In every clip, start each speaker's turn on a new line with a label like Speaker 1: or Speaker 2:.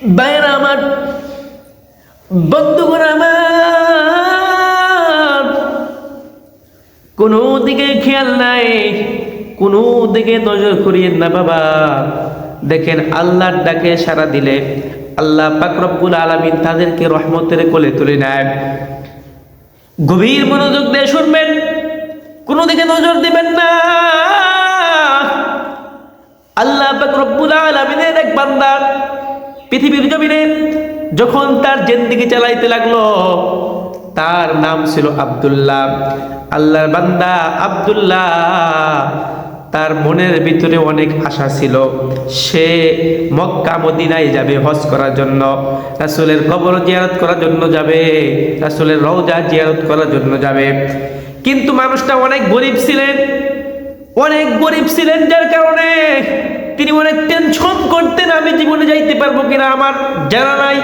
Speaker 1: বাইরে আমার, বন্ধুগণ আমার। কোনো দিকে খেয়াল নাই, কোনো দিকে নজর না বাবা। দেখেন আল্লাহর ডাকে সারা দিলে আল্লাহ পাকরব্বুল আলমিন তাদেরকে রহমতের কোলে তুলে নেয়। গভীর মনোযোগ দিয়ে শুনবেন, কোনো দিকে নজর দিবেন না। আল্লাহ পাক রব্বুল আলামিনের এক বান্দা পৃথিবীর জমিনে যখন তার জেন্দিগি চালাইতে লাগল, তার নাম ছিল আব্দুল্লাহ। আল্লাহর বান্দা আব্দুল্লাহ। তার মনের ভিতরে অনেক আশা ছিল, সে মক্কা মদিনায় যাবে হজ করার জন্য, রাসূলের কবর জিয়ারত করার জন্য যাবে, রাসূলের রওজা জিয়ারত করার জন্য যাবে। কিন্তু মানুষটা অনেক গরিব ছিলেন, অনেক গরিব ছিলেন যার কারণে তিনি অনেক টেনশন করতেন আমি জীবনে যাইতে পারব কিনা আমার জানা নাই।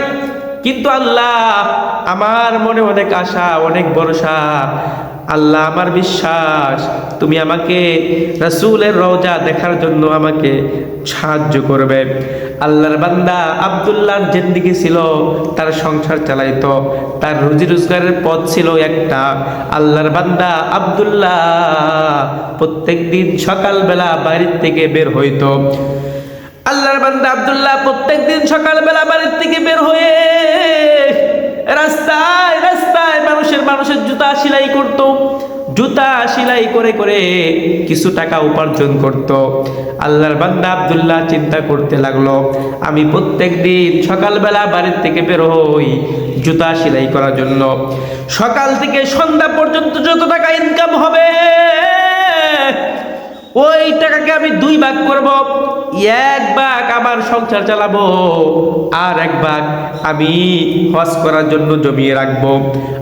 Speaker 1: কিন্তু আল্লাহ, আমার মনে অনেক আশা, অনেক ভরসা। আল্লাহ আমার বিশ্বাস, তুমি আমাকে রসুলের রওজা দেখার জন্য আমাকে সাহায্য করবে। আল্লাহর বান্দা আবদুল্লাহর জিন্দিগি ছিল, তার সংসার চালাইতো, তার রুজি রোজগারের পথ ছিল একটা। আল্লাহর বান্দা আবদুল্লাহ প্রত্যেক দিন সকালবেলা বাড়ির থেকে বের হইতো। আল্লাহর বান্দা আবদুল্লাহ প্রত্যেক দিন সকালবেলা বাড়ির থেকে বের হয়ে রাস্তায় রাস্তায় মানুষের মানুষের জুতা সেলাই করত। জুতা সেলাই করে করে কিছু টাকা উপার্জন করত। আল্লাহর বান্দা আবদুল্লাহ চিন্তা করতে লাগল, আমি প্রত্যেক দিন সকালবেলা বাড়ির থেকে বের হই জুতা সেলাই করার জন্য। সকাল থেকে সন্ধ্যা পর্যন্ত যত টাকা ইনকাম হবে ওই টাকাকে আমি দুই ভাগ করব, এক ভাগ আমার সংসার চালাবো, আর এক ভাগ আমি হজ করার জন্য জমিয়ে রাখব।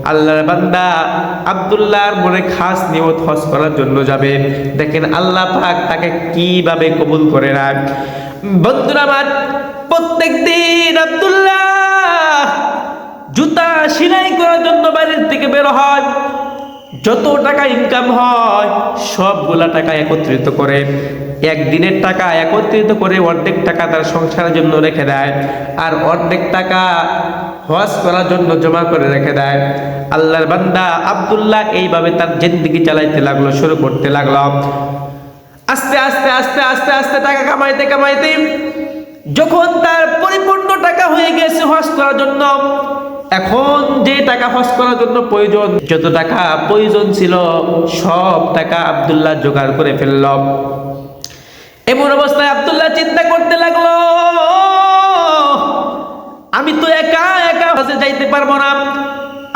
Speaker 1: আল্লাহর বান্দা আব্দুল্লাহর মনে খাস নিয়ত হজ করার জন্য যাবে। দেখেন আল্লাহ পাক তাকে কীভাবে কবুল করে রাখ বন্ধুরা আমার, প্রত্যেক দিন আব্দুল্লাহ জুতা সেলাই করার জন্য বাইরের থেকে বের হয়। যত টাকা ইনকাম হয়, সবগুলা টাকা একত্রিত করে, একদিনের টাকা একত্রিত করে অর্ধেক টাকা তার সংসারের জন্য রেখে দেয়, আর অর্ধেক টাকা হজ করার জন্য জমা করে রেখে দেয়। আল্লাহর বান্দা আব্দুল্লাহ এইভাবে তার জিন্দিগি চালাইতে লাগল, শুরু করতে লাগল। আস্তে আস্তে আস্তে আস্তে আস্তে টাকা কামাইতে কামাইতে যখন তার পরিপূর্ণ টাকা হয়ে গেছে হজ করার জন্য এখন যে টাকা ফাঁস করার জন্য প্রয়োজন, যত টাকা প্রয়োজন ছিল, সব টাকা আবদুল্লাহ জোগাড় করে ফেলল। এমন অবস্থায় আবদুল্লাহ চিন্তা করতে লাগল, আমি তো একা একা হজে যাইতে পারব না।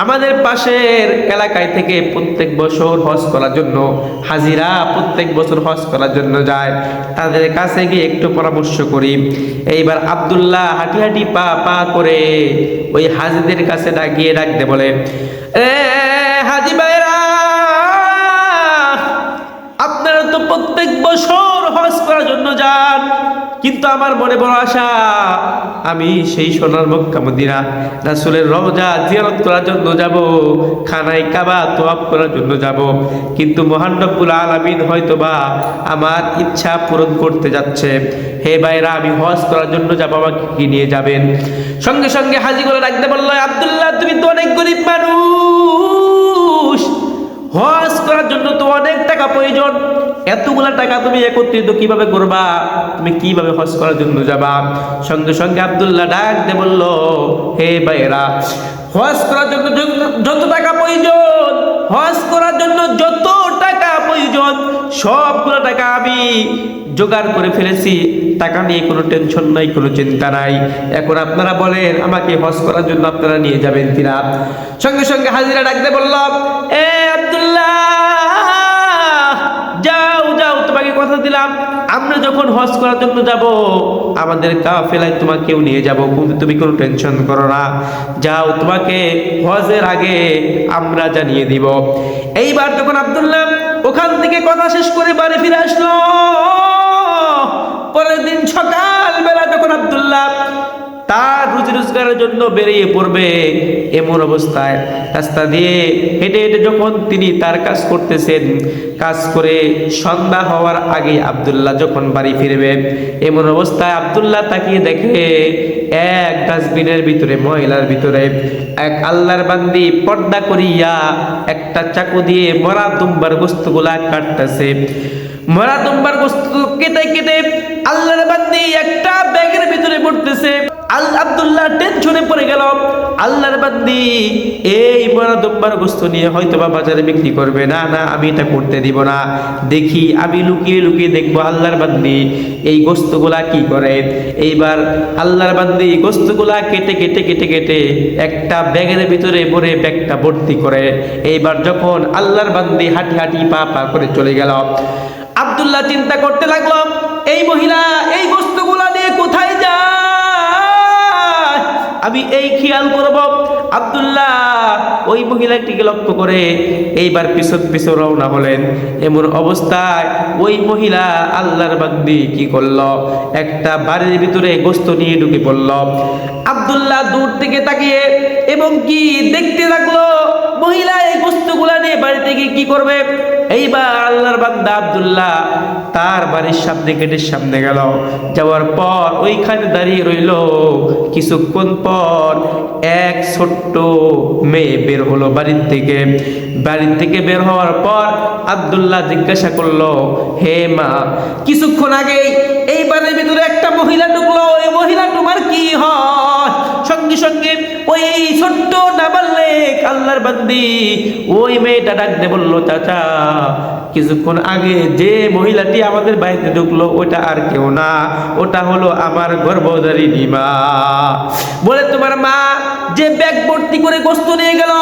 Speaker 1: আমাদের পাশের এলাকায় থেকে প্রত্যেক বছর হজ করার জন্য, হাজিরা প্রত্যেক বছর হজ করার জন্য যায়। তাদের কাছে গিয়ে একটু পরামর্শ করি। এইবার আব্দুল্লাহ হাঁটি হাঁটি পা পা করে ওই হাজিদের কাছে ডাকিয়ে ডাকতে বলে হাজি ভাইরা, আপনারা তো প্রত্যেক বছর হজ করার জন্য যান। কিন্তু আমার মনে বড় আশা, আমি সেই সোনার মক্কা মদিনা রাসূলের রওজা জিয়ারত করার জন্য যাব, খানায় কাবা তোয়াব করার জন্য যাব। কিন্তু মহান রব্বুল আলামিন হয়তো বা আমার ইচ্ছা পূরণ করতে যাচ্ছে। হে ভাইরা, আমি হজ করার জন্য যাব, আমাকে কি নিয়ে যাবেন? সঙ্গে সঙ্গে হাজি করে রাখতে বলল আব্দুল্লাহ, তুমি তো অনেক গরিব মানুষ। হজ করার জন্য তো অনেক টাকা প্রয়োজন। এতগুলা টাকা তুমি একত্রিত কীভাবে করবা? তুমি কীভাবে হজ করার জন্য যাবা? সঙ্গে সঙ্গে আব্দুল্লাহ ডাক দে বলল, হে ভাইরা হজ করার জন্য যত টাকা প্রয়োজন, হজ করার জন্য যত টাকা প্রয়োজন, সবগুলো টাকা আমি জোগাড় করে ফেলেছি। টাকা নিয়ে কোনো টেনশন নাই, কোনো চিন্তা নাই। এখন আপনারা বলেন, আমাকে হজ করার জন্য আপনারা নিয়ে যাবেন কিনা? সঙ্গে সঙ্গে হাজিরা ডাকতে বললাম এ আব্দুল্লাহ কথা দিলাম, আমরা যখন হজ করার জন্য যাব, আমাদের কাফেলায় তোমাকেও নিয়ে যাব। কিন্তু তুমি কোনো টেনশন করো না। যাও, তোমাকে হজের আগে আমরা জানিয়ে দিব। এইবার যখন আব্দুল্লাহ ওখান থেকে কথা শেষ করে বাড়ি ফিরে রুজি জন্য বেরিয়ে পড়বে এমন অবস্থায়। রাস্তা দিয়ে হেঁটে হেঁটে যখন তিনি তার কাজ করতেছেন, কাজ করে সন্ধ্যা হওয়ার আগে আব্দুল্লাহ যখন বাড়ি ফিরবে, এমন অবস্থায় আব্দুল্লাহ তাকিয়ে দেখে এক ডাস্টবিনের ভিতরে, মহিলার ভিতরে এক আল্লাহর বান্দি পর্দা করিয়া একটা চাকু দিয়ে মরা দুম্বার গোস্তগুলা কাটতেছে। মরা দুম্বার গোস্ত কেটে কেটে আল্লাহর বান্দি একটা ব্যাগের ভিতরে পড়তেছে। আল আব্দুল্লাহ টেনশনে পড়ে গেল। আল্লাহর বান্দি, এই মরা দুম্বার গোস্ত নিয়ে হয়তো বা বাজারে বিক্রি করবে। না না, আমি এটা করতে দিব না। দেখি, আমি লুকিয়ে লুকিয়ে দেখব আল্লাহর বান্দি এই গোস্তগুলা কি করে। এইবার আল্লাহর বান্দি গোস্তগুলা কেটে কেটে কেটে কেটে একটা ব্যাগের ভিতরে ভরে ব্যাগটা ভর্তি করে। এইবার যখন আল্লাহর বান্দি হাঁটি হাঁটি পা পা করে চলে গেল, আব্দুল্লাহ চিন্তা করতে লাগল, এই মহিলা, এই বস্তুগুলা আমি এই খেয়াল করব। আবদুল্লাহ, ওই মহিলাটিকে লক্ষ্য করে এইবার পিছন পিছন রওনা হলেন। এমন অবস্থায় ওই মহিলা আল্লাহর বাগদি কি করল? একটা বাড়ির ভিতরে গোস্ত নিয়ে ঢুকে পড়ল। আবদুল্লাহ দূর থেকে তাকিয়ে, এবং কি দেখতে লাগল? মহিলা এই বস্তুগুলা নিয়ে বাড়িতে গিয়ে কি করবে? এইবার আল্লাহর বান্দা আব্দুল্লাহ তার বাড়ির সামনে, গেটের সামনে গেল। যাওয়ার পর ওইখানে দাঁড়িয়ে রইল। কিছুক্ষণ পর এক ছোট্ট মেয়ে বের হলো বাড়ির থেকে। বাড়ির থেকে বের হওয়ার পর আব্দুল্লাহ জিজ্ঞাসা করল, হে মা, কিছুক্ষণ আগে এই বাড়ির ভিতরে একটা মহিলা ঢুকলো। ওই মহিলা তোমার কি হয়? সঙ্গে সঙ্গে ওই ছোট্ট নাবাল্লেক আল্লাহর বান্দি, ওই মেয়েটা ডাকতে বলল, চাচা, কিছুক্ষণ আগে যে মহিলাটি আমাদের বাড়িতে ঢুকলো, ওটা আর কেউ না। ওটা হলো আমার গর্ভধারিণী মা। বলে, তোমার মা যে ব্যাগ ভর্তি করে গোস্ত নিয়ে গেল,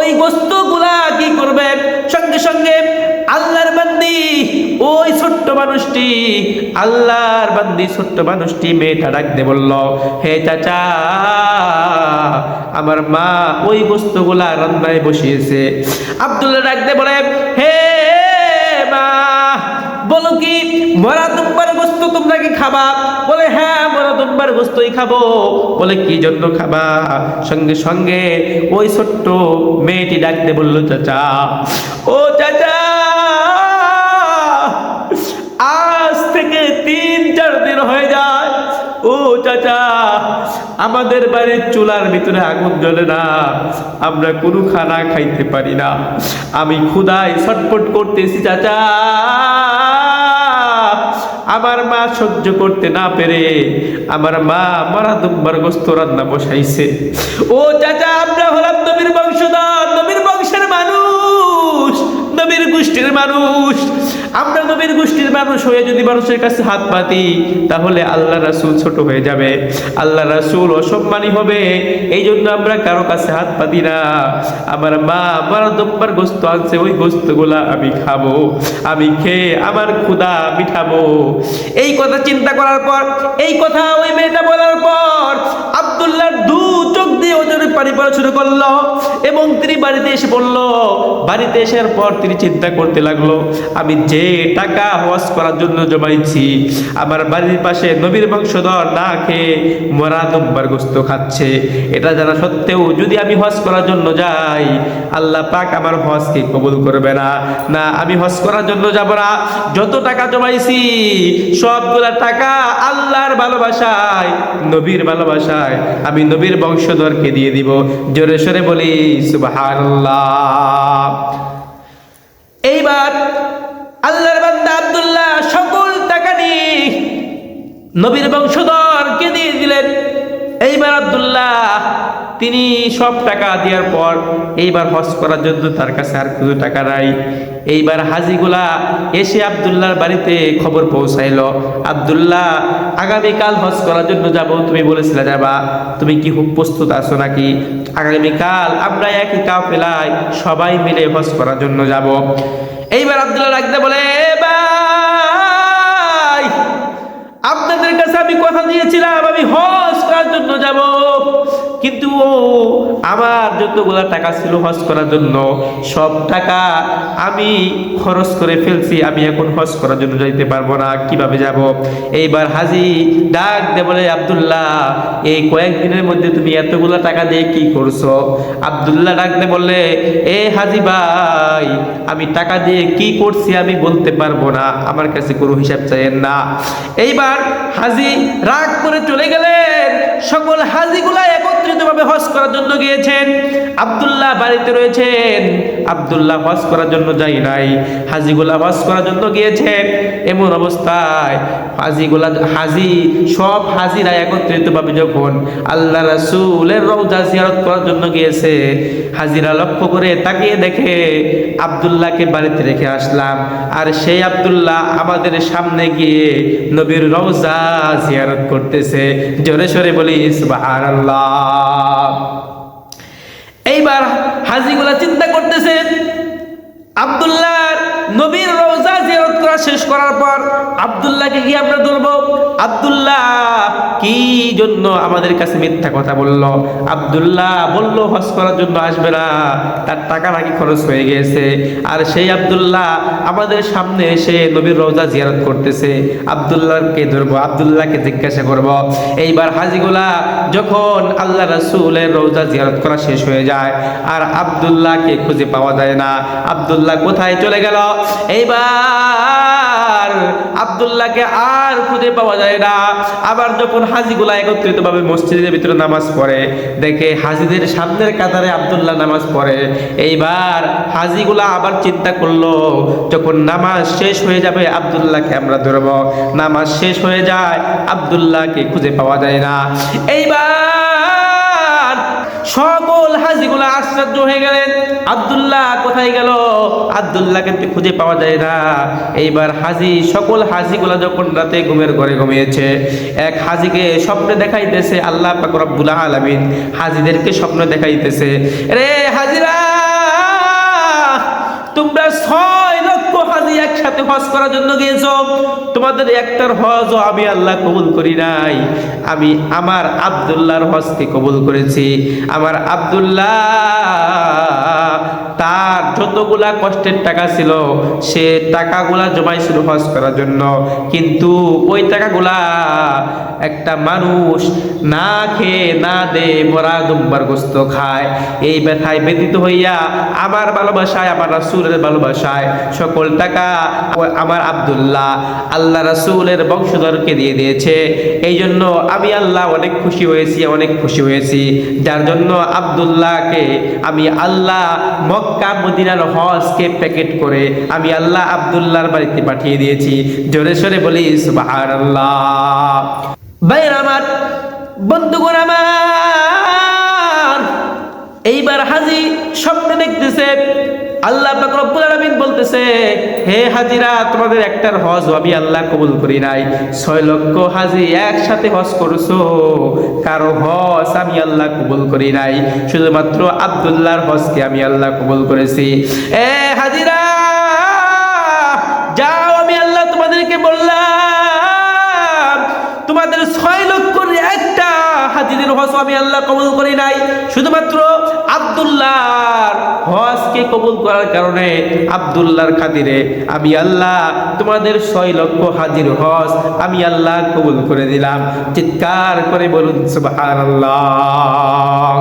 Speaker 1: ওই গোস্তগুলা কি করবে? সঙ্গে সঙ্গে আল্লাহর বান্দি, ওই ছোট্ট মানুষটি, আল্লাহর বান্দি ছোট্ট মানুষটি মেয়েটা ডাকতে বলল, হে চাচা, আমার মা ওই বস্তুগুলা রান্নায় বসিয়েছে। আব্দুল্লাহ ডাকতে বলে, হে মা, বলো কি, মরা দুম্বার গোস্ত তোমরা কি খাবা? মরা দুম্বার গোস্তই খাব। বলে, কি জন্য খাবা? সঙ্গে সঙ্গে ওই ছোট্ট মেয়েটি ডাকতে বলল, চাচা, ও চাচা, আজ থেকে তিন, চার দিন হয়ে যায়। ও চাচা, আমাদের বাড়ির চুলার ভিতরে আগুন জ্বলে না। আমরা কোনো খানা খাইতে পারি না। আমি ক্ষুদায় ছটফট করতেছি, চাচা। আমার মা সহ্য করতে না পেরে আমার মা মারা দুম্বার গোস্ত রান্না বসাইছে। ও চাচা, আমরা হলাম নবীর বংশধর গোষ্ঠীর মানুষ। আমরা নবীর গোষ্ঠীর মানুষ হয়ে যদি মানুষের কাছে হাত পাতি তাহলে আল্লাহ রাসূল ছোট হয়ে যাবে। আল্লাহ রাসূল অসম্মানী হবে। এই জন্য আমরা কারও কাছে হাত পাতি না। আমার মা আমার দম্বার গোস্ত আনছে, ওই গোস্তগুলা আমি খাব, আমি খেয়ে আমার ক্ষুধা মিটাবো। এই কথা চিন্তা করার পর, এই কথা ওই মেয়েটা বলার পর আব্দুল্লাহ দু চোখ দিয়ে ওদের পানি পড়া শুরু করল এবং তিনি বাড়িতে এসে পড়ল বাড়িতে আসার পর তিনি চিন্তা করতে লাগল, আমি যে টাকা হজ করার জন্য জমাইছি, আমার বাড়ির পাশে নবীর বংশধর না খেয়ে মরা দুম্বার গোস্ত খাচ্ছে, এটা জানা সত্ত্বেও যদি আমি হজ করার জন্য যাই, আল্লাহ পাক আমার হজকে কবুল করবে না। না, আমি হজ করার জন্য যাব না। যত টাকা জমাইছি, সবগুলা টাকা আল্লাহর ভালোবাসায়, নবীর ভালোবাসায় আমি নবীর বংশধরকে দিয়ে দিব। জোরে সরে বলি, সুবহানাল্লাহ। এইবার আল্লাহর বান্দা আব্দুল্লাহ সকল টাকা নিয়ে নবীর বংশধরকে দিয়ে দিলেন। এইবার আব্দুল্লাহ তিনি সব টাকা দেওয়ার পর এইবার হজ করার জন্য তার কাছে আর কিছু টাকা নাই। এইবার হাজিগুলা এসে আব্দুল্লাহর বাড়িতে খবর পৌঁছাইল। আব্দুল্লাহ, আগামীকাল হজ করার জন্য যাব। তুমি বলেছিলে যাবা। তুমি কি প্রস্তুত আছো নাকি? আগামীকাল আমরা একই কাউ কাফেলায় সবাই মিলে হজ করার জন্য যাব। এইবার আব্দুল্লাহ রাখতে বলে, "এ ভাই আপনাদের কাছে আমি কথা দিয়েছিলাম, আমি হজ করার জন্য যাব। কিন্তু আমার যতগুলা টাকা ছিল হজ করার জন্য, সব টাকা আমি খরচ করে ফেলছি, আমি এখন হজ করার জন্য যাইতে পারব না, কীভাবে যাব? এইবার হাজি ডাক দে বলে, আব্দুল্লাহ, এই কয়েকদিনের মধ্যে তুমি এতগুলা টাকা দিয়ে কি করছ? আব্দুল্লাহ ডাক দে বললে এ হাজি ভাই, আমি টাকা দিয়ে কি করছি আমি বলতে পারব না, আমার কাছে কোনো হিসাব চাইেন না। এইবার হাজি রাগ করে চলে গেলেন। সকল হাজিগুলা একত্রিতভাবে হজ করার জন্য গিয়েছেন। আব্দুল্লাহ বাড়িতে রয়েছেন। আব্দুল্লাহ হজ করার জন্য যাই নাই। হাজিগুলা হজ করার জন্য গিয়েছেন। এমন অবস্থায় হাজিগুলা, হাজি, সব হাজিরা একত্রিতভাবে যখন আল্লাহ রাসূলের রওজা জিয়ারত করার জন্য গিয়েছে, হাজিরা লক্ষ্য করে তাকিয়ে দেখে আব্দুল্লাহকে বাড়িতে রেখে আসলাম। আর সেই আব্দুল্লাহ আমাদের সামনে গিয়ে নবীর রওজা জিয়ারত করতেছে। জোরে সরে বলি সুবহানাল্লাহ। এইবার হাজিগুলা চিন্তা করতেছেন আবদুল্লাহ নবীর রোজা করা শেষ করার পর আব্দুল্লাহকে কি আমরা ধরবো? আব্দুল্লাহ কি জন্য আমাদের কাছে মিথ্যা কথা বলল? আব্দুল্লাহ বলল, হজ করার জন্য আসবে না। তার টাকা নাকি খরচ হয়ে গেছে। আর সেই আব্দুল্লাহ আমাদের সামনে এসে নবীর রওজা জিয়ারত করতেছে। আব্দুল্লাহকে ধরবো, আব্দুল্লাহকে জিজ্ঞাসা করব। এইবার হাজিগুলা যখন আল্লাহ রাসূলের রওজা জিয়ারত করা শেষ হয়ে যায়, আর আব্দুল্লাহকে খুঁজে পাওয়া যায় না। আব্দুল্লাহ কোথায় চলে গেল? এইবার আব্দুল্লাহকে আর খুঁজে পাওয়া যায় না। আবার যখন হাজিগুলা একত্রিত ভাবে মসজিদের ভিতরে নামাজ পড়ে, দেখে হাজিদের সামনের কাতারে আব্দুল্লাহ নামাজ পড়ে। এইবার হাজিগুলা আবার চিন্তা করল, যখন নামাজ শেষ হয়ে যাবে, আব্দুল্লাহকে আমরা ধরব। নামাজ শেষ হয়ে যায়, আব্দুল্লাহকে খুঁজে পাওয়া যায় না। এইবার সকল হাজিগুলা আশ্চর্য হয়ে গেলেন। আব্দুল্লাহ কোথায় গেল? আব্দুল্লাহকে কিন্তু খুঁজে পাওয়া যায় না। এইবার হাজি, সকল হাজিগুলা যখন রাতে ঘুমের ঘরে ঘুমিয়েছে, এক হাজিকে স্বপ্নে দেখাইতেছে আল্লাহ পাক রব্বুল আলামিন। হাজিদেরকে স্বপ্ন দেখাইতেছে, রে হাজিরা, তোমরা লক্ষ একসাথে হজ করার জন্য গিয়েছো? তোমাদের একটার হজ আমি আল্লাহ কবুল করি নাই। আমি আমার আব্দুল্লাহর হজকে কবুল করেছি। আমার আব্দুল্লাহ তার যতগুলা কষ্টের টাকা ছিল, সে টাকাগুলা জমাইছিল হজ করার জন্য। কিন্তু ওই টাকাগুলা একটা মানুষ না খেয়ে, না দে মরা দুম্বার গোস্ত খায়। এই ব্যথায় ব্যতীত হইয়া আমার ভালোবাসায়, আমার রাসূলের ভালোবাসায় সকল টাকা আমার আব্দুল্লাহ আল্লাহ রাসূলের বংশধরকে দিয়ে দিয়েছে। এই জন্য আমি আল্লাহ অনেক খুশি হয়েছি, অনেক খুশি হয়েছি। যার জন্য আব্দুল্লাহকে আমি আল্লাহ মক্কা মদিনার হজকে প্যাকেট করে আমি আল্লাহ আব্দুল্লাহর বাড়িতে পাঠিয়ে দিয়েছি। জোরে সরে বলি, সুবহানাল্লাহ। ভাইয়ের আমার, বন্ধুগণ আমার, এইবার হাজি স্বপ্নে দেখতেছে আল্লাহ রব্বুল বলতেছে, হে হাজিরা, তোমাদের একটার হজ আমি আল্লাহ কবুল করি নাই। ছয় লক্ষ হাজি একসাথে হজ করছ, কারও হজ আমি আল্লাহ কবুল করি নাই। শুধুমাত্র আব্দুল্লাহর হজকে আমি আল্লাহ কবুল করেছি। এ হাজিরা আমি আল্লাহ কবুল করি নাই। শুধুমাত্র আবদুল্লাহর হজকে কবুল করার কারণে আবদুল্লাহর খাতিরে আমি আল্লাহ তোমাদের ছয় লক্ষ হাজির হজ আমি আল্লাহ কবুল করে দিলাম। চিৎকার করে বলুন, সুবহানাল্লাহ।